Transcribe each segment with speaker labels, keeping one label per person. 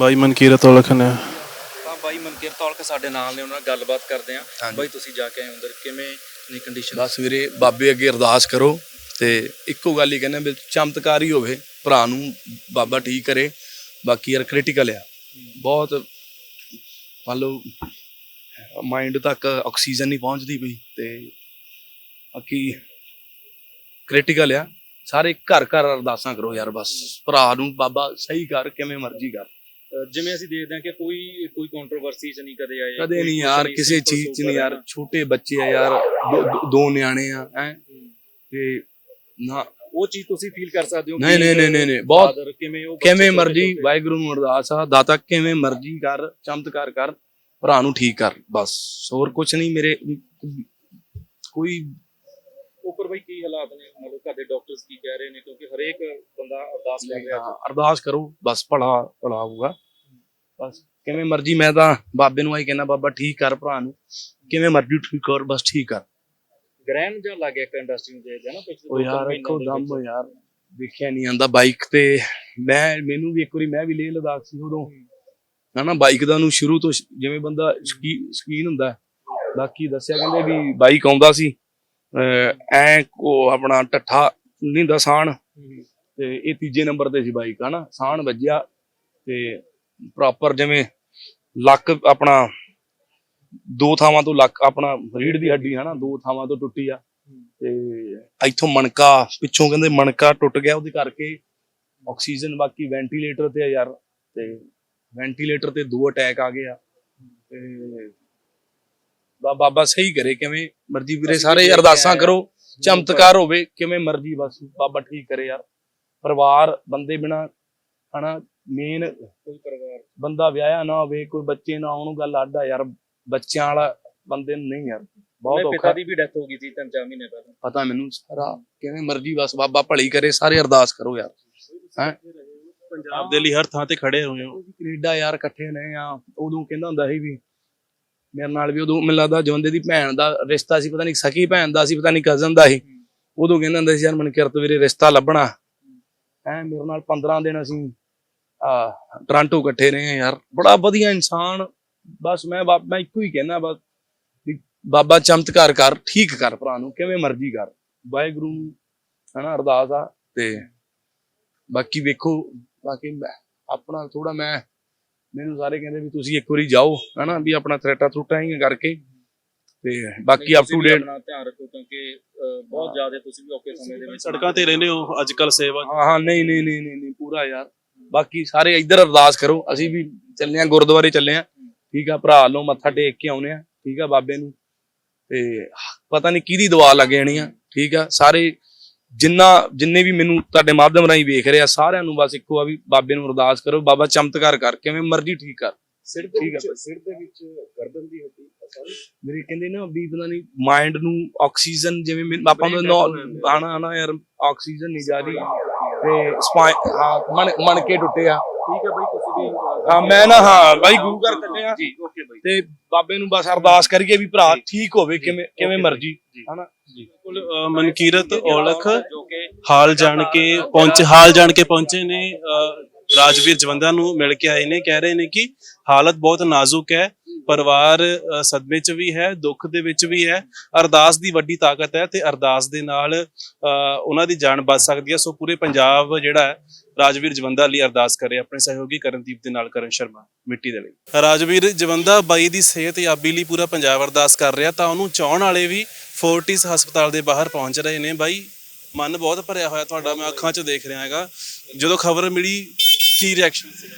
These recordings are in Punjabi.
Speaker 1: ਬਾਈ ਮਨਕੀਰਤ ਔਲਖ ਨੇ।
Speaker 2: ਤਾਂ ਬਾਈ ਮਨਕੀਰ ਤੌਲਕ ਸਾਡੇ ਨਾਲ ਨੇ ਉਹਨਾਂ ਨਾਲ ਗੱਲਬਾਤ ਕਰਦੇ ਆ। ਬਾਈ ਤੁਸੀਂ ਜਾ ਕੇ ਆਏ ਅੰਦਰ ਕਿਵੇਂ ਨੇ ਕੰਡੀਸ਼ਨ
Speaker 3: ਬਸ ਵੀਰੇ ਬਾਬੇ ਅੱਗੇ ਅਰਦਾਸ ਕਰੋ ਤੇ ਇੱਕੋ ਗੱਲ ਹੀ ਕਹਿੰਦੇ ਵੀ ਚਮਤਕਾਰ ਹੀ ਹੋਵੇ ਭਰਾ ਨੂੰ ਬਾਬਾ ਠੀਕ ਕਰੇ ਬਾਕੀ ਯਾਰ ਕ੍ਰਿਟੀਕਲ ਆ। ਬਹੁਤ ਮੰਨ ਲਓ ਮਾਈਂਡ ਤੱਕ ਆਕਸੀਜਨ ਨਹੀਂ ਪਹੁੰਚਦੀ ਪਈ ਤੇ ਬਾਕੀ ਕ੍ਰਿਟੀਕਲ ਆ। ਸਾਰੇ ਘਰ ਘਰ ਅਰਦਾਸਾਂ ਕਰੋ ਯਾਰ ਬਸ। ਭਰਾ ਨੂੰ ਬਾਬਾ ਸਹੀ ਕਰ ਕਿਵੇਂ ਮਰਜ਼ੀ ਕਰ।
Speaker 2: ਜਿਵੇਂ ਅਸੀਂ ਦੇਖਦੇ ਹਾਂ ਕਿ ਕੋਈ ਕੋਈ ਕੰਟਰੋਵਰਸੀ ਚ ਨਹੀਂ ਕਦੇ ਆਏ
Speaker 3: ਕਦੇ ਨਹੀਂ ਯਾਰ ਕਿਸੇ ਚੀਜ਼ 'ਚ ਨਹੀਂ ਯਾਰ। ਛੋਟੇ ਬੱਚੇ ਆ ਯਾਰ ਦੋ- ਨਿਆਣੇ ਆ ਹੈ। ਤੇ ਨਾ
Speaker 2: ਉਹ ਚੀਜ਼ ਤੁਸੀਂ ਫੀਲ ਕਰ ਸਕਦੇ ਹੋ
Speaker 3: ਨਹੀਂ ਨਹੀਂ ਨਹੀਂ ਨਹੀਂ ਬਹੁਤ
Speaker 2: ਕਿਵੇਂ
Speaker 3: ਮਰਜ਼ੀ ਵਾਹਿਗੁਰੂ ਨੂੰ ਅਰਦਾਸ ਆ। ਦਾਤਾ ਕਿਵੇਂ ਮਰਜ਼ੀ ਕਰ ਚਮਤਕਾਰ ਕਰ ਭਰਾ ਨੂੰ ਠੀਕ ਕਰ। ਬਸ ਹੋਰ ਕੁਝ ਨਹੀਂ ਮੇਰੇ ਕੋਈ
Speaker 2: ਉੱਪਰ ਬਈ ਕੀ ਹਾਲਾਤ ਨੇ? ਮਤਲਬ ਘਰ ਦੇ ਡਾਕਟਰਸ ਕੀ ਕਹਿ ਰਹੇ ਨੇ? ਕਿਉਂਕਿ ਹਰੇਕ ਬੰਦਾ ਅਰਦਾਸ ਕਰ ਰਿਹਾ
Speaker 3: ਹਾਂ, ਅਰਦਾਸ ਕਰੋ ਬਸ ਭਲਾ ਭਲਾ ਹੋਊਗਾ। ਬਸ ਕਿਵੇਂ ਮਰਜ਼ੀ ਮੈਂ ਤਾਂ ਬਾਬੇ ਨੂੰ ਆਈ ਕਹਿੰਦਾ ਬਾਬਾ ਠੀਕ ਕਰ ਭਰਾ ਨੂੰ। ਕਿਵੇਂ ਮਰਜ਼ੀ ਠੀਕ ਕਰ ਬਸ ਠੀਕ ਕਰ।
Speaker 2: ਗ੍ਰੈਂਡ ਜਿਹਾ ਲੱਗ ਗਿਆ ਇੱਕ ਇੰਡਸਟਰੀ ਨੂੰ ਆ ਨਾ? ਪਿਛਲੇ
Speaker 3: ਉਹ
Speaker 2: ਦੋ
Speaker 3: ਯਾਰ ਇੱਕੋ
Speaker 2: ਦੇ
Speaker 3: ਦਮ। ਯਾਰ ਦੇਖਿਆ ਨਹੀਂ ਆਂਦਾ ਬਾਈਕ ਤੇ। ਮੈਂ ਮੈਨੂੰ ਵੀ ਇੱਕ ਵਾਰੀ ਮੈਂ ਵੀ ਲੇਹ ਲਦਾਖ ਸੀ ਉਦੋਂ। ਹਨਾ ਬਾਈਕ ਦਾ ਨੂੰ ਸ਼ੁਰੂ ਤੋਂ ਜਿਵੇਂ ਬੰਦਾ ਸ਼ਕੀ- ਸ਼ਕੀਨ ਹੁੰਦਾ। ਬਾਕੀ ਦੱਸਿਆ ਕਹਿੰਦੇ ਵੀ ਬਾਈਕ ਆਉਂਦਾ ਸੀ। ਐ ਉਹ ਆਪਣਾ ਟੱਠਾ ਨਹੀਂ ਹੁੰਦਾ ਸਾਣ। ਤੇ ਇਹ ਤੀਜੇ ਨੰਬਰ ਤੇ ਸੀ ਬਾਈਕ ਹਨਾ ਸਾਣ ਵੱਜਿਆ। ਤੇ ਪ੍ਰੋਪਰ ਜਿਵੇਂ ਲੱਕ ਆਪਣਾ ਦੋ ਥਾਵਾਂ ਤੋਂ ਲੱਕ ਆਪਣਾ ਰੀੜ ਦੀ ਹੱਡੀ ਹਨਾ ਦੋ ਥਾਵਾਂ ਤੋਂ ਟੁੱਟੀ ਆ। ਤੇ ਇੱਥੋਂ ਮਣਕਾ ਪਿੱਛੋਂ ਕਹਿੰਦੇ ਮਣਕਾ ਟੁੱਟ ਗਿਆ ਉਹਦੇ ਕਰਕੇ ਆਕਸੀਜਨ ਬਾਕੀ ਵੈਂਟੀਲੇਟਰ ਤੇ ਆ ਯਾਰ। ਤੇ ਵੈਂਟੀਲੇਟਰ ਤੇ ਦੋ ਅਟੈਕ ਆ ਗਏ ਆ। ਤੇ ਬਾਬਾ ਸਹੀ ਕਰੇ ਕਿਵੇਂ ਮਰਜ਼ੀ ਵੀਰੇ ਸਾਰੇ ਅਰਦਾਸਾਂ ਕਰੋ ਚਮਤਕਾਰ ਹੋਵੇ ਕਿਵੇਂ ਮਰਜ਼ੀ ਬਸ ਬਾਬਾ ਠੀਕ ਕਰੇ ਯਾਰ। ਪਰਿਵਾਰ ਬੰਦੇ ਬਿਨਾ ਹਨਾ ਮੇਨ
Speaker 2: ਕੋਈ ਪਰਿਵਾਰ।
Speaker 3: ਬੰਦਾ ਵਿਆਹਿਆ ਨਾ ਹੋਵੇ ਕੋਈ ਬੱਚੇ ਨਾ ਹੋਣ ਗੱਲ ਅੱਡ ਆ ਯਾਰ। ਬੱਚਿਆਂ ਵਾਲਾ ਬੰਦੇ ਨੂੰ ਨਹੀਂ ਯਾਰ ਬਹੁਤ ਔਖਾ।
Speaker 2: ਪਿਤਾ ਦੀ ਵੀ ਡੈਥ ਹੋ ਗਈ ਸੀ ਤਿੰਨ ਚਾਰ ਮਹੀਨੇ ਪਹਿਲਾਂ।
Speaker 3: ਪਤਾ ਮੈਨੂੰ ਸਾਰਾ ਕਿਵੇਂ ਮਰਜ਼ੀ ਬਸ ਬਾਬਾ ਭਲੀ ਕਰੇ ਸਾਰੇ ਅਰਦਾਸ ਕਰੋ ਯਾਰ। ਹੈਂ?
Speaker 1: ਪੰਜਾਬ ਦੇ ਲਈ ਹਰ ਥਾਂ ਤੇ ਖੜੇ ਹੋਏ ਹੋ।
Speaker 3: ਕੈਨੇਡਾ ਯਾਰ ਇਕੱਠੇ ਨੇ ਆ ਉਦੋਂ ਕਹਿੰਦਾ ਹੁੰਦਾ ਸੀ ਵੀ ਮੇਰੇ ਨਾਲ ਵੀ ਉਦੋਂ ਮੈਨੂੰ ਲੱਗਦਾ ਜਵੰਦੇ ਦੀ ਭੈਣ ਦਾ ਰਿਸ਼ਤਾ ਸੀ, ਪਤਾ ਨਹੀਂ ਸਕੀ ਭੈਣ ਦਾ ਸੀ, ਪਤਾ ਨਹੀਂ ਕਜ਼ਨ ਦਾ ਸੀ, ਉਦੋਂ ਕਹਿੰਦਾ ਹੁੰਦਾ ਸੀ, ਯਾਰ ਮਨ ਵੀਰੇ ਰਿਸ਼ਤਾ ਲੱਭਣਾ। ਐ ਮੇਰੇ ਨਾਲ 15 ਦਿਨ ਅਸੀਂ, ਆ, ਟ੍ਰਾਂਟੋ ਇਕੱਠੇ ਰਹੇ ਯਾਰ। ਬੜਾ ਵਧੀਆ ਇਨਸਾਨ, ਬਸ ਮੈਂ ਬਾ- ਮੈਂ ਇੱਕੋ ਹੀ ਕਹਿੰਦਾ ਬਸ ਬਾਬਾ ਚਮਤਕਾਰ ਕਰ, ਠੀਕ ਕਰ ਭਰਾ ਨੂੰ, ਕਿਵੇਂ ਮਰਜ਼ੀ ਕਰ। ਵਾਹਿਗੁਰੂ, ਹਨਾ, ਅਰਦਾਸ ਆ ਤੇ ਬਾਕੀ ਵੇਖੋ, ਬਾਕੀ ਆਪਣਾ ਥੋੜਾ ਮੈਂ ਮੈਨੂੰ ਸਾਰੇ ਕਹਿੰਦੇ ਵੀ ਤੁਸੀਂ ਇੱਕ ਵਾਰੀ ਜਾਓ ਹਨਾ ਵੀ ਆਪਣਾ ਥਰੇਟਾ ਥਰੂਟਾ ਹੀ ਕਰਕੇ। ਤੇ ਬਾਕੀ ਅਪ ਟੂ ਡੇਟ
Speaker 2: ਆਪਣਾ ਧਿਆਨ ਰੱਖੋ ਕਿਉਂਕਿ ਬਹੁਤ ਜ਼ਿਆਦਾ ਤੁਸੀਂ ਵੀ ਔਖੇ ਸਮੇਂ ਦੇ ਵਿੱਚ
Speaker 1: ਸੜਕਾਂ ਤੇ ਰਹਿੰਦੇ ਹੋ ਅੱਜ ਕੱਲ ਸੇਵਾ
Speaker 3: ਹਾਂ ਹਾਂ ਨਹੀਂ ਨਹੀਂ ਨਹੀਂ ਨਹੀਂ ਨਹੀਂ ਪੂਰਾ ਯਾਰ। ਬਾਕੀ ਸਾਰੇ ਇੱਧਰ ਅਰਦਾਸ ਕਰੋ ਅਸੀਂ ਵੀ ਚੱਲੇ ਆ ਗੁਰਦੁਆਰੇ ਚੱਲੇ ਆ ਠੀਕ ਆ ਭਰਾ ਲੋ ਮੱਥਾ ਟੇਕ ਕੇ ਆਉਨੇ ਆ ਠੀਕ ਆ ਬਾਬੇ ਨੂੰ। ਤੇ ਪਤਾ ਨਹੀਂ ਕਿਹਦੀ ਦੁਆ ਲੱਗ ਜਾਣੀ ਆ ਠੀਕ ਆ ਸਾਰੇ ਜਿੰਨਾ ਜਿੰਨੇ ਵੀ ਮੈਨੂੰ ਤੁਹਾਡੇ ਮਾਧਿਅਮ ਰਾਹੀਂ ਵੇਖ ਰਹੇ ਸਾਰਿਆਂ ਨੂੰ ਬਸ ਇੱਕੋ ਆ ਵੀ ਬਾਬੇ ਨੂੰ ਅਰਦਾਸ ਕਰੋ ਬਾਬਾ ਚਮਤਕਾਰ ਕਰ ਕਿਵੇਂ ਮਰਜ਼ੀ ਠੀਕ ਕਰ।
Speaker 2: ਸਿਰ ਦੇ। ਵਿੱਚ ਸਿਰ ਦੇ ਵਿੱਚ ਗਰਦਨ ਦੀ ਹੱਡੀ
Speaker 3: ਮੇਰੇ ਕਹਿੰਦੇ ਨਾ ਵੀ ਪਤਾ ਨਹੀਂ ਮਾਈਂਡ ਨੂੰ ਆਕਸੀਜਨ ਜਿਵੇਂ ਆਪਾਂ ਨੂੰ ਆਣਾ ਆਣਾ ਯਾਰ ਆਕਸੀਜਨ ਨਹੀਂ ਜਾ ਰਹੀ। ਤੇ ਸਪਾਈ ਹਾਂ ਮਣ ਮਣ ਕੇ ਟੁੱਟੇ ਆ।
Speaker 2: ਠੀਕ ਹੈ ਬਾਈ ਤੁਸੀਂ ਵੀ
Speaker 3: ਹਾਂ ਮੈਂ ਨਾ ਹਾਂ ਬਾਈ ਗੁਰੂ ਘਰ ਚੱਲੇ ਆ।
Speaker 2: ਜੀ ਓਕੇ ਬਾਈ।
Speaker 3: ਤੇ ਬਾਬੇ ਨੂੰ ਬਸ ਅਰਦਾਸ ਕਰੀਏ ਵੀ ਭਰਾ ਠੀਕ ਹੋਵੇ ਕਿਵੇਂ ਕਿਵੇਂ ਮਰਜ਼ੀ। ਹਨਾ?
Speaker 1: ਬਿਲਕੁਲ ਅ, ਮਨਕੀਰਤ ਔਲਖ
Speaker 2: ਜੋ ਕਿ
Speaker 1: ਹਾਲ ਜਾਣ ਕੇ ਪਹੁੰਚੇ ਹਾਲ ਜਾਣ ਕੇ ਪਹੁੰਚੇ ਨੇ ਅ, ਰਾਜਵੀਰ ਜਵੰਦਾ ਨੂੰ ਮਿਲ ਕੇ ਆਏ ਨੇ ਕਹਿ ਰਹੇ ਨੇ ਕਿ ਹਾਲਤ ਬਹੁਤ ਨਾਜ਼ੁਕ ਹੈ। ਪਰਿਵਾਰ ਸਦਮੇ 'ਚ ਵੀ ਹੈ, ਦੁੱਖ ਦੇ ਵਿੱਚ ਵੀ ਹੈ, ਅਰਦਾਸ ਦੀ ਵੱਡੀ ਤਾਕਤ ਹੈ ਤੇ ਅਰਦਾਸ ਦੇ ਨਾਲ ਉਹਨਾਂ ਦੀ ਜਾਨ ਬਚ ਸਕਦੀ ਹੈ। ਸੋ ਪੂਰੇ ਪੰਜਾਬ ਜਿਹੜਾ ਹੈ, ਰਾਜਵੀਰ ਜਵੰਦਾ ਲਈ ਅਰਦਾਸ ਕਰੇ ਆਪਣੇ ਸਹਿਯੋਗੀ ਕਰਨਦੀਪ ਦੇ ਨਾਲ ਕਰਨ ਸ਼ਰਮਾ, ਮਿੱਟੀ ਦੇ ਲਈ। ਰਾਜਵੀਰ ਜਵੰਦਾ ਬਾਈ ਦੀ ਸਿਹਤ ਯਾਬੀ ਲਈ ਪੂਰਾ ਪੰਜਾਬ ਅਰਦਾਸ ਕਰ ਰਿਹਾ, ਤਾਂ ਉਹਨੂੰ ਚਾਹਣ ਵਾਲੇ ਵੀ ਫੋਰਟਿਸ ਹਸਪਤਾਲ ਦੇ ਬਾਹਰ ਪਹੁੰਚ ਰਹੇ ਨੇ। ਬਾਈ, ਮਨ ਬਹੁਤ ਭਰਿਆ ਹੋਇਆ ਤੁਹਾਡਾ, ਮੈਂ ਅੱਖਾਂ 'ਚ ਦੇਖ ਰਿਹਾ ਹੈਗਾ। ਜਦੋਂ ਖਬਰ ਮਿਲੀ, ਕੀ ਰਿਐਕਸ਼ਨ ਸੀ?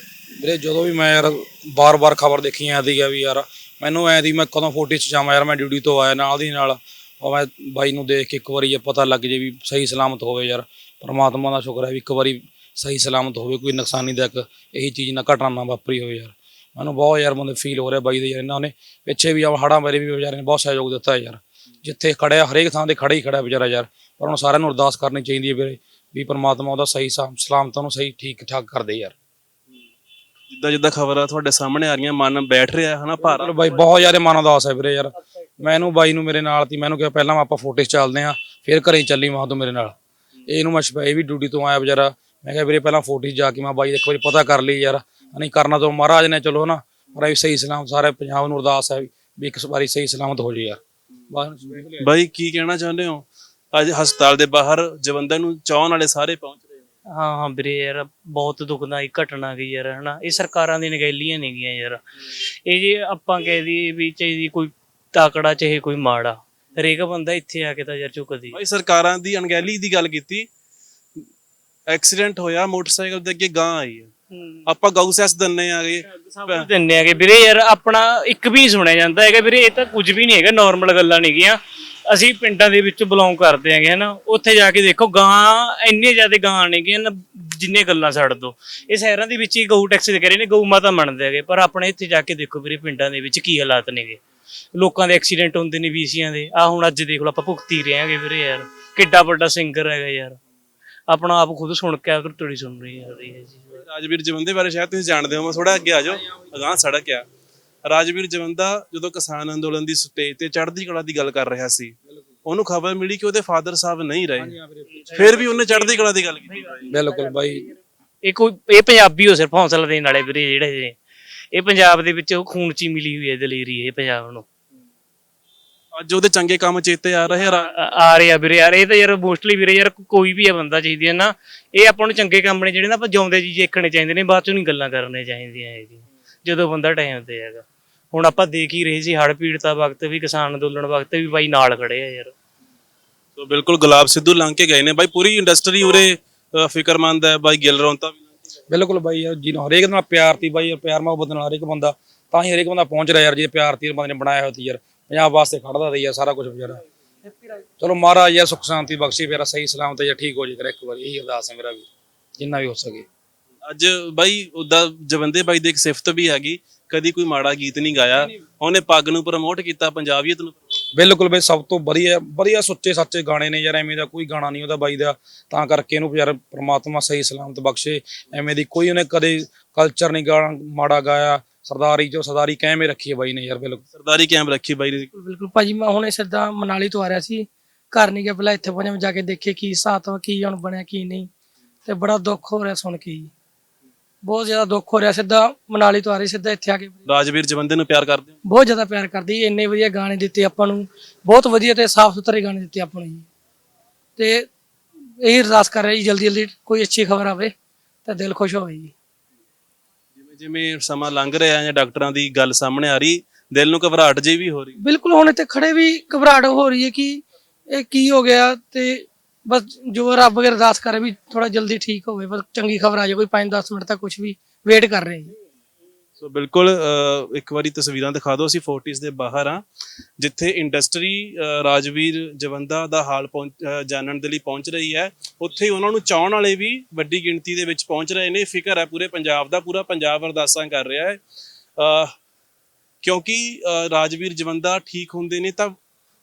Speaker 4: ਵੀਰੇ, ਜਦੋਂ ਵੀ ਮੈਂ ਯਾਰ ਬਾਰ-ਬਾਰ ਖਬਰ ਦੇਖੀ ਜਾਂਦੀ ਆ ਵੀ ਯਾਰ ਮੈਨੂੰ ਐ ਦੀ ਮੈਂ ਕਦੋਂ ਫੋਟੀ ਚ ਜਾਵਾਂ ਯਾਰ, ਮੈਂ ਡਿਊਟੀ ਤੋਂ ਆਇਆ ਨਾਲ ਦੀ ਨਾਲ। ਉਹ ਮੈਂ ਬਾਈ ਨੂੰ ਦੇਖ ਕੇ ਇੱਕ ਵਾਰੀ ਇਹ ਪਤਾ ਲੱਗ ਜੇ ਵੀ ਸਹੀ ਸਲਾਮਤ ਹੋਵੇ ਯਾਰ। ਪਰਮਾਤਮਾ ਦਾ ਸ਼ੁਕਰ ਹੈ ਵੀ ਇੱਕ ਵਾਰੀ ਸਹੀ ਸਲਾਮਤ ਹੋਵੇ, ਕੋਈ ਨੁਕਸਾਨੀਦਾਇਕ ਇਹੀ ਚੀਜ਼ ਨਾ ਘਟਨਾ ਨਾ ਵਾਪਰੀ ਹੋਵੇ ਯਾਰ। ਮੈਨੂੰ ਬਹੁਤ ਯਾਰ ਬੰਦੇ ਫੀਲ ਹੋ ਰਿਹਾ ਬਾਈ ਦੇ ਯਾਰ, ਇਹਨਾਂ ਨੇ ਪਿੱਛੇ ਵੀ ਆ ਹੜਾਂ ਬਾਰੇ ਵੀ ਵਿਚਾਰੇ ਨੇ ਬਹੁਤ ਸਹਿਯੋਗ ਦਿੱਤਾ ਯਾਰ। ਜਿੱਥੇ ਖੜਿਆ ਹਰੇਕ ਥਾਂ ਤੇ ਖੜਾ ਹੀ ਖੜਾ ਵਿਚਾਰਾ ਯਾਰ। ਪਰ ਹੁਣ ਸਾਰਿਆਂ ਨੂੰ ਅਰਦਾਸ ਕਰਨੀ ਚਾਹੀਦੀ ਹੈ ਵੀਰੇ ਵੀ ਪਰਮਾਤਮਾ ਉਹਦਾ ਸਹੀ ਸਾ- ਸਲਾਮਤ ਨੂੰ ਸਹੀ ਠੀਕ ਠਾਕ ਕਰ ਦੇ ਯਾਰ।
Speaker 1: ਜਿੱਦਾਂ ਜਿੱਦਾਂ ਖਬਰਾਂ ਤੁਹਾਡੇ ਸਾਹਮਣੇ ਆ ਰਹੀਆਂ ਮਨ ਬੈਠ ਰਿਹਾ ਹੈ ਹਨਾ ਭਾਰ
Speaker 4: ਚਲੋ ਬਾਈ ਬਹੁਤ ਜ਼ਿਆਦਾ ਮਨ ਉਦਾਸ ਹੈ ਵੀਰੇ ਯਾਰ। ਮੈਨੂੰ ਬਾਈ ਨੂੰ ਮੇਰੇ ਨਾਲ ਤੀ ਮੈਨੂੰ ਕਿਹਾ ਪਹਿਲਾਂ ਆਪਾਂ ਫੋਟੋ ਚੱਲਦੇ ਆਂ ਫਿਰ ਘਰੇ ਚੱਲੀ ਮਾਂ ਤੂੰ ਮੇਰੇ ਨਾਲ। ਇਹਨੂੰ ਮੈਂ ਸਪੈ ਵੀ ਡਿਊਟੀ ਤੋਂ ਆਇਆ ਵਿਚਾਰਾ ਮੈਂ ਕਿਹਾ ਵੀਰੇ ਪਹਿਲਾਂ ਫੋਟੋ ਜਾ ਕੇ ਮੈਂ ਬਾਈ ਇੱਕ ਵਾਰੀ ਪਤਾ ਕਰ ਲਈ ਯਾਰ। ਨਹੀਂ ਕਰਨਾ ਤੋਂ ਮਹਾਰਾਜ ਨੇ ਚਲੋ ਨਾ ਪਰ ਸਹੀ ਸਲਾਮ ਸਾਰੇ ਪੰਜਾਬ ਨੂੰ ਅਰਦਾਸ ਹੈ ਵੀ ਇੱਕ ਵਾਰੀ ਸਹੀ ਸਲਾਮਤ ਹੋ ਜੇ ਯਾਰ।
Speaker 1: ਬਾਈ ਕੀ ਕਹਿਣਾ ਚਾਹੁੰਦੇ ਹੋ? ਅੱਜ ਹਸਪਤਾਲ ਦੇ ਬਾਹਰ ਜਵੰਦਰ ਨੂੰ ਚਾਹਣ ਵਾਲੇ ਸਾਰੇ ਪਹੁੰਚ
Speaker 5: ਹਾਂ ਹਾਂ ਵੀਰੇ ਯਾਰ ਬਹੁਤ ਦੁਖਦਾਈ ਘਟਨਾ ਗਈ ਯਾਰ ਹਨਾ। ਇਹ ਸਰਕਾਰਾਂ ਦੀ ਨਗੈਲੀਆਂ ਨਹੀਂ ਗਈਆਂ ਯਾਰ। ਇਹ ਜੇ ਆਪਾਂ ਕਹਿ ਦਈਏ ਵੀ ਚਾਹੀਦੀ ਕੋਈ ਤਾਕੜਾ ਚਾਹੇ ਕੋਈ ਮਾੜਾ ਹਰੇਕ ਬੰਦਾ ਇੱਥੇ ਆ ਕੇ ਤਾਂ ਯਾਰ ਝੁਕਦੀ
Speaker 1: ਬਾਈ ਸਰਕਾਰਾਂ ਦੀ ਅਣਗਹਿਲੀ ਦੀ ਗੱਲ ਕੀਤੀ। ਐਕਸੀਡੈਂਟ ਹੋਇਆ ਮੋਟਰਸਾਈਕਲ ਦੇ ਅੱਗੇ ਗਾਂ ਆਈ ਹੈ। ਆਪਾਂ ਗਊ ਸੈਸ ਦੰਨੇ ਆ ਗਏ
Speaker 5: ਸਭ ਦਿੰਨੇ ਆਗੇ। ਵੀਰੇ ਯਾਰ ਆਪਣਾ ਇੱਕ ਵੀ ਸੁਣਿਆ ਜਾਂਦਾ ਹੈਗਾ। ਵੀਰੇ ਇਹ ਤਾਂ ਕੁਝ ਵੀ ਨਹੀਂ ਹੈਗਾ। ਨਾਰਮਲ ਗੱਲਾਂ ਨਹੀਂ ਗੀਆਂ ਅਸੀਂ ਪਿੰਡਾਂ ਦੇ ਵਿੱਚ ਬਿਲੋਂਗ ਕਰਦੇ ਹੈਗੇ ਹਨਾ ਉੱਥੇ ਜਾ ਕੇ ਦੇਖੋ ਗਾਂ ਇੰਨੇ ਜ਼ਿਆਦਾ ਗਾਂ ਨੇਗੀਆਂ ਨਾ ਜਿੰਨੇ ਗੱਲਾਂ ਛੱਡ ਦੋ। ਇਹ ਸ਼ਹਿਰਾਂ ਦੇ ਵਿੱਚ ਹੀ ਗਊ ਟੈਕਸ ਦੇ ਕਰੇ ਨੇ, ਗਊ ਮਾਤਾ ਮੰਨਦੇ ਹੈਗੇ, ਪਰ ਆਪਣੇ ਇੱਥੇ ਜਾ ਕੇ ਦੇਖੋ ਵੀਰੇ ਪਿੰਡਾਂ ਦੇ ਵਿੱਚ ਕੀ ਹਾਲਾਤ ਨੇਗੇ। ਲੋਕਾਂ ਦੇ ਐਕਸੀਡੈਂਟ ਹੁੰਦੇ ਨੇ ਵੀਸੀਆਂ ਦੇ। ਆ ਹੁਣ ਅੱਜ ਦੇਖ ਲਓ ਆਪਾਂ ਭੁਗਤੀ ਰਹੇ ਹਾਂਗੇ ਵੀਰੇ ਯਾਰ। ਕਿੱਡਾ ਵੱਡਾ ਸਿੰਗਰ ਹੈਗਾ ਯਾਰ। ਆਪਣਾ ਆਪ ਖੁਦ ਸੁਣ ਕੇ ਆਪ ਤੁੜੀ ਸੁਣ ਰਹੀ ਹੈ ਰਹੀ ਹੈ ਜੀ।
Speaker 1: ਰਾਜਵੀਰ ਜਵੰਦੇ ਬਾਰੇ ਸ਼ਾਇਦ ਤੁਸੀਂ ਜਾਣਦੇ ਹੋ ਮੈਂ ਥੋੜਾ ਅੱਗੇ ਆ ਜਾਓ। ਅਗਾਂਹ ਸੜਕ ਆ। ਰਾਜਵੀਰ ਜਵੰਦਾ ਜਦੋਂ ਕਿਸਾਨ ਅੰਦੋਲਨ ਦੀ ਸਟੇਜ ਤੇ ਚੜ੍ਹਦੀ ਕਲਾ ਦੀ ਗੱਲ ਕਰ ਰਿਹਾ ਸੀ ਉਹਨੂੰ ਖਬਰ ਮਿਲੀ ਕਿ ਉਹਦੇ ਫਾਦਰ ਸਾਹਿਬ ਨਹੀਂ ਰਹੇ। ਫਿਰ ਵੀ ਉਹਨੇ ਚੜ੍ਹਦੀ ਕਲਾ ਦੀ ਗੱਲ ਕੀਤੀ।
Speaker 4: ਬਿਲਕੁਲ ਬਾਈ।
Speaker 5: ਇਹ ਕੋਈ ਇਹ ਪੰਜਾਬੀ ਹੋ ਸਿਰਫ ਹੌਸਲਾ ਦੇਣ ਵਾਲੇ ਵੀਰੇ ਜਿਹੜੇ ਨੇ। ਇਹ ਪੰਜਾਬ ਦੇ ਵਿੱਚ ਉਹ ਖੂਨ ਚ ਮਿਲੀ ਹੋਈ ਹੈ ਦਲੇਰੀ ਇਹ ਪੰਜਾਬ ਨੂੰ।
Speaker 1: ਅੱਜ ਉਹਦੇ ਚੰਗੇ ਕੰਮ ਚੇਤੇ ਆ ਰਹੇ ਆ ਰਾ-
Speaker 5: ਆ ਰਿਹਾ ਵੀਰੇ ਯਾਰ ਇਹ ਤਾਂ ਯਾਰ ਮੋਸਟਲੀ ਵੀਰੇ ਯਾਰ ਕੋਈ ਵੀ ਆ ਬੰਦਾ ਚਾਹੀਦੀ ਹੈ ਨਾ। ਇਹ ਆਪਾਂ ਨੂੰ ਚੰਗੇ ਕੰਮ ਨੇ ਜਿਹੜੇ ਨਾ ਆਪਾਂ ਜਿਉਂਦੇ ਜੀ ਦੇਖਣੇ ਚਾਹੀਦੇ ਨੇ ਬਾਅਦ ਚੋਂ ਨਹੀਂ ਗੱਲਾਂ ਕਰਨੀਆਂ ਚਾਹੀਦੀਆਂ ਇਹ ਜੀ ਜਦੋਂ ਬੰਦਾ ਟਾਈਮ ਤੇ ਹੈਗਾ। ਹੁਣ ਆਪਾਂ ਦੇਖ ਹੀ ਰਹੇ ਸੀ ਹੜ੍ਹ ਪੀੜਤਾ ਵਕਤ ਵੀ ਕਿਸਾਨ ਅੰਦੋਲਨ ਵਕਤ ਵੀ ਬਾਈ ਨਾਲ ਖੜੇ ਆ ਯਾਰ।
Speaker 1: ਸੋ ਬਿਲਕੁਲ ਗੁਲਾਬ ਸਿੱਧੂ ਲੰਘ ਕੇ ਗਏ ਨੇ। ਬਾਈ ਪੂਰੀ ਇੰਡਸਟਰੀ ਉਰੇ ਅ, ਫਿਕਰਮੰਦ ਹੈ ਬਾਈ ਗਿੱਲ ਰੌਂਤਾ ਵੀ। ਲੰਘ ਕੇ ਗਏ।
Speaker 4: ਬਿਲਕੁਲ ਬਾਈ ਯਾਰ ਜੀ ਹਰੇਕ ਨਾਲ ਪਿਆਰ ਤੀ ਬਾਈ ਯਾਰ ਪਿਆਰ ਮੁਹੱਬਤ ਨਾਲ ਹਰੇਕ ਬੰਦਾ। ਤਾਂ ਹੀ ਹਰੇਕ ਬੰਦਾ ਪਹੁੰਚ ਰਿਹਾ ਯਾਰ ਜੇ ਪਿਆਰ ਤੀ ਬੰਦੇ ਨੇ ਬਣਾਇਆ ਹੋਇਆ ਤੀ ਯਾਰ। ਪੰਜਾਬ ਵਾਸਤੇ ਖੜਦਾ ਤੀ ਯਾਰ ਸਾਰਾ ਕੁਝ ਵਿਚਾਰਾ। ਚਲੋ ਮਹਾਰਾਜ ਯਾਰ ਸੁਖ ਸ਼ਾਂਤੀ ਬਖਸ਼ੀ ਮੇਰਾ ਸਹੀ ਸਲਾਮਤ ਯਾਰ ਠੀਕ ਹੋ ਜੇ ਕਰ ਇੱਕ ਵਾਰੀ। ਇਹੀ ਅਰਦਾਸ ਹੈ ਮੇਰਾ ਵੀ ਜਿੰਨਾ ਵੀ ਹੋ ਸਕੇ।
Speaker 1: ਅੱਜ ਬਾਈ ਉਹਦਾ ਜਵੰਦੇ ਬਾਈ ਦੀ ਇੱਕ ਸਿਫਤ ਵੀ ਹੈਗੀ ਕਦੀ ਕੋਈ ਮਾੜਾ ਗੀਤ ਨਹੀਂ ਗਾਇਆ। ਉਹਨੇ ਪੱਗ ਨੂੰ ਪ੍ਰਮੋਟ ਕੀਤਾ ਪੰਜਾਬੀਅਤ ਨੂੰ।
Speaker 4: ਬਿਲਕੁਲ ਬਈ ਸਭ ਤੋਂ ਵਧੀਆ ਵਧੀਆ ਸੁੱਚੇ ਸੱਚੇ ਗਾਣੇ ਨੇ ਯਾਰ ਐਵੇਂ ਦਾ ਕੋਈ ਗਾਣਾ ਨਹੀਂ ਉਹਦਾ ਬਾਈ ਦਾ। ਤਾਂ ਕਰਕੇ ਇਹਨੂੰ ਯਾਰ ਪ੍ਰਮਾਤਮਾ ਸਹੀ ਸਲਾਮਤ ਬਖਸ਼ੇ। ਐਵੇਂ ਦੀ ਕੋਈ ਉਹਨੇ ਕਦੇ ਕਲਚਰ ਨਹੀਂ ਗਾਣਾ ਮਾੜਾ ਗਾਇਆ। ਸਰਦਾਰੀ ਜੋ ਸਰਦਾਰੀ ਕਿਵੇਂ ਰੱਖੀ ਹੈ ਬਾਈ ਨੇ ਯਾਰ ਬਿਲਕੁਲ।
Speaker 1: ਸਰਦਾਰੀ ਕਾਇਮ ਰੱਖੀ ਬਾਈ ਨੇ।
Speaker 6: ਬਿਲਕੁਲ ਭਾਜੀ ਮੈਂ ਹੁਣੇ ਸਿੱਧਾ ਮਨਾਲੀ ਤੋਂ ਆ ਰਿਹਾ ਸੀ। ਘਰ ਨਹੀਂ ਗਿਆ ਪਹਿਲਾਂ ਇੱਥੇ ਪਹੁੰਚਿਆ ਜਾ ਕੇ ਦੇਖੇ ਕੀ ਹਿਸਾਬ ਵਾ ਕੀ ਹੁਣ ਬਣਿਆ ਕੀ ਨਹੀਂ। ਤੇ ਬੜਾ ਦੁੱਖ ਹੋ ਰਿਹਾ ਸੁਣ ਕੇ ਜੀ। ਬਹੁਤ ਜ਼ਿਆਦਾ ਦੁੱਖ ਹੋ ਰਿਹਾ ਸਿੱਧਾ ਮਨਾਲੀ ਤੋਂ ਆ ਰਹੀ ਸਿੱਧਾ ਇੱਥੇ ਆ ਕੇ।
Speaker 1: ਰਾਜਵੀਰ ਜਵੰਦੇ ਨੂੰ ਪਿਆਰ ਕਰਦੇ ਹੋ?
Speaker 6: ਬਹੁਤ ਜ਼ਿਆਦਾ ਪਿਆਰ ਕਰਦੀ ਇੰਨੇ ਵਧੀਆ ਗਾਣੇ ਦਿੱਤੇ ਆਪਾਂ ਨੂੰ। ਬਹੁਤ ਵਧੀਆ ਤੇ ਸਾਫ਼ ਸੁਥਰੇ ਗਾਣੇ ਦਿੱਤੇ ਆਪਾਂ ਨੂੰ ਜੀ। ਤੇ ਇਹ ਅਰਦਾਸ ਕਰ ਰਿਹਾ ਜੀ ਜਲਦੀ ਜਲਦੀ ਕੋਈ ਅੱਛੀ ਖਬਰ ਆਵੇ ਤਾਂ ਦਿਲ ਖੁਸ਼ ਹੋਵੇ ਜੀ।
Speaker 1: ਜਿਵੇਂ ਜਿਵੇਂ ਸਮਾਂ ਲੰਘ ਰਿਹਾ ਜਾਂ ਡਾਕਟਰਾਂ ਦੀ ਗੱਲ ਸਾਹਮਣੇ ਆ ਰਹੀ ਦਿਲ ਨੂੰ ਘਬਰਾਹਟ ਜਿਹੀ ਵੀ ਹੋ ਰਹੀ।
Speaker 6: ਬਿਲਕੁਲ ਹੁਣ ਇੱਥੇ ਖੜੇ ਵੀ ਘਬਰਾਹਟ ਹੋ ਰਹੀ ਹੈ ਕਿ ਇਹ ਕੀ ਹੋ ਗਿਆ ਤੇ ਬਸ ਜੋ ਰੱਬ ਅਗਰ ਅਰਦਾਸ ਕਰੇ ਵੀ ਥੋੜਾ ਜਲਦੀ ਠੀਕ ਹੋਵੇ ਬਸ ਚੰਗੀ ਖਬਰ ਆ ਜਾਏ ਕੋਈ 5-10 ਮਿੰਟ ਤੱਕ ਕੁਝ ਵੀ ਵੇਟ ਕਰ ਰਹੇ ਹਾਂ।
Speaker 1: ਸੋ ਬਿਲਕੁਲ ਅਹ, ਇੱਕ ਵਾਰੀ ਤਸਵੀਰਾਂ ਦਿਖਾ ਦਿਓ ਅਸੀਂ ਫੋਰਟਿਸ ਦੇ ਬਾਹਰ ਆ ਜਿੱਥੇ ਇੰਡਸਟਰੀ ਰਾਜਵੀਰ ਜਵੰਦਾ ਦਾ ਹਾਲ ਪਹੁੰਚ- ਅਹ, ਜਾਣਨ ਦੇ ਲਈ ਪਹੁੰਚ ਰਹੀ ਹੈ। ਉੱਥੇ ਹੀ ਉਹਨਾਂ ਨੂੰ ਚਾਹਣ ਵਾਲੇ ਵੀ ਵੱਡੀ ਗਿਣਤੀ ਦੇ ਵਿੱਚ ਪਹੁੰਚ ਰਹੇ ਨੇ। ਫਿਕਰ ਹੈ ਪੂਰੇ ਪੰਜਾਬ ਦਾ ਪੂਰਾ ਪੰਜਾਬ ਅਰਦਾਸਾਂ ਕਰ ਰਿਹਾ ਹੈ। ਅਹ, ਕਿਉਂਕਿ ਅਹ, ਰਾਜਵੀਰ ਜਵੰਦਾ ਠੀਕ ਹੁੰਦੇ ਨੇ ਤਾਂ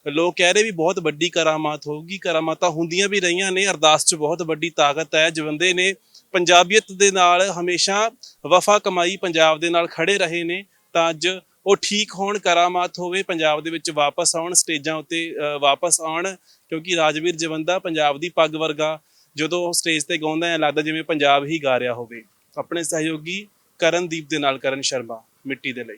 Speaker 1: ਲੋਕ ਕਹਿ ਰਹੇ ਵੀ ਬਹੁਤ ਵੱਡੀ ਕਰਾਮਾਤ ਹੋਊਗੀ, ਕਰਾਮਾਤਾਂ ਹੁੰਦੀਆਂ ਵੀ ਰਹੀਆਂ ਨੇ, ਅਰਦਾਸ 'ਚ ਬਹੁਤ ਵੱਡੀ ਤਾਕਤ ਹੈ, ਜਵੰਦੇ ਨੇ ਪੰਜਾਬੀਅਤ ਦੇ ਨਾਲ ਹਮੇਸ਼ਾ ਵਫਾ ਕਮਾਈ ਪੰਜਾਬ ਦੇ ਨਾਲ ਖੜੇ ਰਹੇ ਨੇ, ਤਾਂ ਅੱਜ ਉਹ ਠੀਕ ਹੋਣ, ਕਰਾਮਾਤ ਹੋਵੇ, ਪੰਜਾਬ ਦੇ ਵਿੱਚ ਵਾਪਸ ਆਉਣ, ਸਟੇਜਾਂ ਉੱਤੇ ਵਾਪਸ ਆਉਣ, ਕਿਉਂਕਿ ਰਾਜਵੀਰ ਜਵੰਦਾ ਪੰਜਾਬ ਦੀ ਪੱਗ ਵਰਗਾ, ਜਦੋਂ ਉਹ ਸਟੇਜ ਤੇ ਗਾਉਂਦਾ ਹੈ, ਲੱਗਦਾ ਜਿਵੇਂ ਪੰਜਾਬ ਹੀ ਗਾ ਰਿਹਾ ਹੋਵੇ। ਆਪਣੇ ਸਹਿਯੋਗੀ ਕਰਨਦੀਪ ਦੇ ਨਾਲ ਕਰਨ ਸ਼ਰਮਾ, ਮਿੱਟੀ ਦੇ ਲਈ।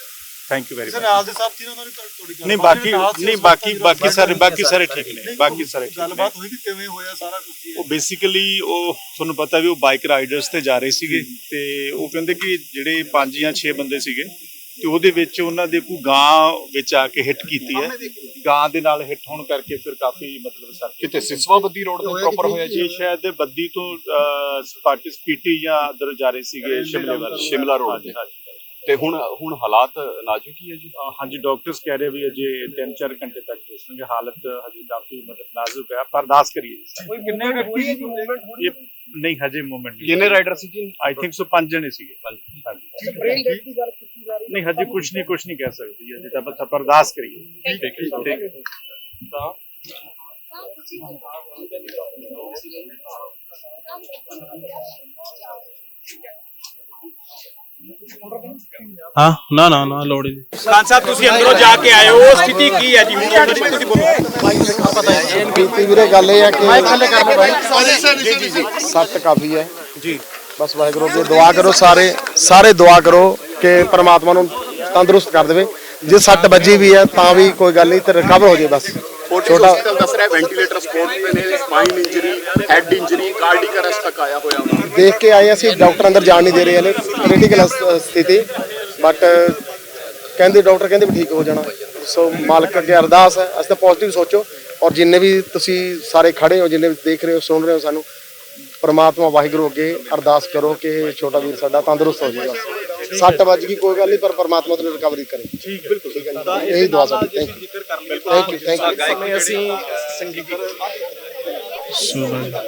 Speaker 7: thank you very much
Speaker 8: ਨਾਲ ਦੇ ਸਾਹਿਬ ਸੀ ਉਹਨਾਂ ਨੇ ਤੁਹਾਡੀ
Speaker 7: ਨਹੀਂ ਬਾਕੀ ਨਹੀਂ ਬਾਕੀ ਬਾਕੀ ਸਾਰੇ ਬਾਕੀ ਸਾਰੇ ਠੀਕ ਨੇ। ਬਾਕੀ ਸਾਰੇ ਠੀਕ ਨੇ।
Speaker 8: ਗੱਲਬਾਤ ਹੋਈ ਕਿ ਕਿਵੇਂ ਹੋਇਆ ਸਾਰਾ ਕੁਝ
Speaker 7: ਉਹ ਬੇਸਿਕਲੀ ਉਹ ਤੁਹਾਨੂੰ ਪਤਾ ਵੀ ਉਹ ਬਾਈਕ ਰਾਈਡਰਸ ਤੇ ਜਾ ਰਹੇ ਸੀਗੇ ਤੇ ਉਹ ਕਹਿੰਦੇ ਕਿ ਜਿਹੜੇ ਪੰਜ ਜਾਂ 6 ਬੰਦੇ ਸੀਗੇ ਤੇ ਉਹਦੇ ਵਿੱਚ ਉਹਨਾਂ ਦੇ ਕੋਈ ਗਾਂ ਵਿੱਚ ਆ ਕੇ ਹਿੱਟ ਕੀਤੀ ਹੈ। ਗਾਂ ਦੇ ਨਾਲ ਹਿੱਟ ਹੋਣ ਕਰਕੇ ਫਿਰ ਕਾਫੀ ਮਤਲਬ ਸਰ
Speaker 8: ਕਿਤੇ ਸਿਸਵਾ ਬੱਦੀ ਰੋਡ ਤੇ ਪ੍ਰੋਪਰ ਹੋਇਆ
Speaker 7: ਜੀ? ਸ਼ਾਇਦ ਬੱਦੀ ਤੋਂ ਸਪਾਟਿਸ ਪੀਟੀ ਜਾਂ ਅੰਦਰ ਜਾ ਰਹੇ ਸੀਗੇ ਸ਼ਿਮਲੇ ਵੱਲ।
Speaker 8: ਸ਼ਿਮਲਾ
Speaker 7: ਹਾਂਜੀ, ਹਾਂਜੀ।
Speaker 8: ਤੇ ਹੁਣ ਹੁਣ ਹਾਲਾਤ ਨਾਜ਼ੁਕ ਹੀ ਹੈ ਜੀ?
Speaker 7: ਹਾਂਜੀ ਡਾਕਟਰਸ ਕਹਿ ਰਹੇ ਵੀ ਅਜੇ 3-4 ਘੰਟੇ ਤੱਕ ਦੱਸਣਗੇ। ਹਾਲਤ ਹਜੇ ਕਾਫੀ ਮਤਲਬ ਨਾਜ਼ੁਕ ਹੈ। ਪਰ ਅਰਦਾਸ ਕਰੀਏ।
Speaker 8: ਕੋਈ ਕਿੰਨੇ ਵਿਅਕਤੀ ਦੀ ਮੂਵਮੈਂਟ
Speaker 7: ਇਹ ਨਹੀਂ ਹਜੇ ਮੂਵਮੈਂਟ
Speaker 8: ਕਿੰਨੇ ਰਾਈਡਰ ਸੀ ਜੀ?
Speaker 7: ਆਈ ਥਿੰਕ ਸੋ ਪੰਜ ਜਣੇ ਸੀਗੇ। ਹਾਂਜੀ।
Speaker 8: ਬ੍ਰੇਨ ਡੈਡ ਦੀ ਗੱਲ ਕੀਤੀ ਜਾ
Speaker 7: ਨਹੀਂ ਹਜੇ ਕੁਝ ਨਹੀਂ ਕੁਝ ਨਹੀਂ ਕਹਿ ਸਕਦੀ। ਜੀ, ਹਜੇ ਤਾਂ ਬਸ ਆਪਾਂ ਅਰਦਾਸ ਕਰੀਏ।
Speaker 8: ਠੀਕ ਹੈ।
Speaker 7: ਠੀਕ ਹੈ।
Speaker 8: ਤਾਂ?
Speaker 1: ਹਾਂ ਨਾ ਨਾ ਨਾ ਲੋੜ ਹੀ ਨਹੀਂ।
Speaker 8: ਖਾਨ ਸਾਹਿਬ ਤੁਸੀਂ ਅੰਦਰੋਂ ਜਾ ਕੇ ਆਏ ਹੋ। ਉਹ ਸਥਿਤੀ ਕੀ ਹੈ ਜੀ? ਹੁਣ ਉਹਨਾਂ ਦੀ ਤੁਸੀਂ ਬੋਲੋ।
Speaker 9: ਬੀਤੀ ਵੀਰੇ ਗੱਲ ਇਹ ਹੈ ਕਿ ਜੀ ਜੀ ਜੀ ਸੱਟ ਕਾਫੀ ਹੈ। ਜੀ। ਬਸ ਵਾਹਿਗੁਰੂ ਅੱਗੇ ਦੁਆ ਕਰੋ ਸਾਰੇ ਸਾਰੇ ਦੁਆ ਕਰੋ ਕਿ ਪ੍ਰਮਾਤਮਾ ਨੂੰ ਤੰਦਰੁਸਤ ਕਰ ਦੇਵੇ। ਜੇ ਸੱਟ ਵੱਜੀ ਵੀ ਹੈ ਤਾਂ ਵੀ ਕੋਈ ਗੱਲ ਨਹੀਂ ਤੇ ਰਿਕਵਰ ਹੋ ਜੇ ਬਸ। ਛੋਟਾ
Speaker 8: ਹਸਪੀਟਲ ਦੱਸ ਰਿਹਾ ਵੈਂਟੀਲੇਟਰ ਸਪੋਰਟ ਤੇ ਨੇ spine injury head injury cardiac arrest ਤੱਕ ਆਇਆ ਹੋਇਆ ਵਾ।
Speaker 9: ਦੇਖ ਕੇ ਆਏ ਅਸੀਂ ਡਾਕਟਰ ਅੰਦਰ ਜਾਣ ਨਹੀਂ ਦੇ ਰਹੇ ਨੇ ਕ੍ਰਿਟੀਕਲ ਸਥਿਤੀ। ਬਟ ਕਹਿੰਦੇ ਡਾਕਟਰ ਕਹਿੰਦੇ ਵੀ ਠੀਕ ਹੋ ਜਾਣਾ। ਸੋ ਮਾਲਕ ਅੱਗੇ ਅਰਦਾਸ ਹੈ ਅਸੀਂ ਤਾਂ ਪੋਜ਼ਿਟਿਵ ਸੋਚੋ। ਔਰ ਜਿੰਨੇ ਵੀ ਤੁਸੀਂ ਸਾਰੇ ਖੜੇ ਹੋ ਜਿੰਨੇ ਵੀ ਦੇਖ ਰਹੇ ਹੋ ਸੁਣ ਰਹੇ ਹੋ ਸਾਨੂੰ ਪ੍ਰਮਾਤਮਾ ਵਾਹਿਗੁਰੂ ਅੱਗੇ ਅਰਦਾਸ ਕਰੋ ਕਿ ਛੋਟਾ ਵੀਰ ਸਾਡਾ ਤੰਦਰੁਸਤ ਹੋ ਜਾਏਗਾ। ਸੱਟ ਵੱਜ ਗਈ ਕੋਈ ਗੱਲ ਨਹੀਂ ਪਰ ਪ੍ਰਮਾਤਮਾ ਤੋਂ ਰਿਕਵਰੀ ਕਰੇ ਠੀਕ ਬਿਲਕੁਲ ਠੀਕ ਹੈ ਜੀ। ਇਹੀ ਦੁਆ ਸਾਡੀ thank you thank you thank you
Speaker 8: ਸਮੇਂ ਅਸੀਂ ਸੰਗੀਤ
Speaker 1: ਸੁਬਹ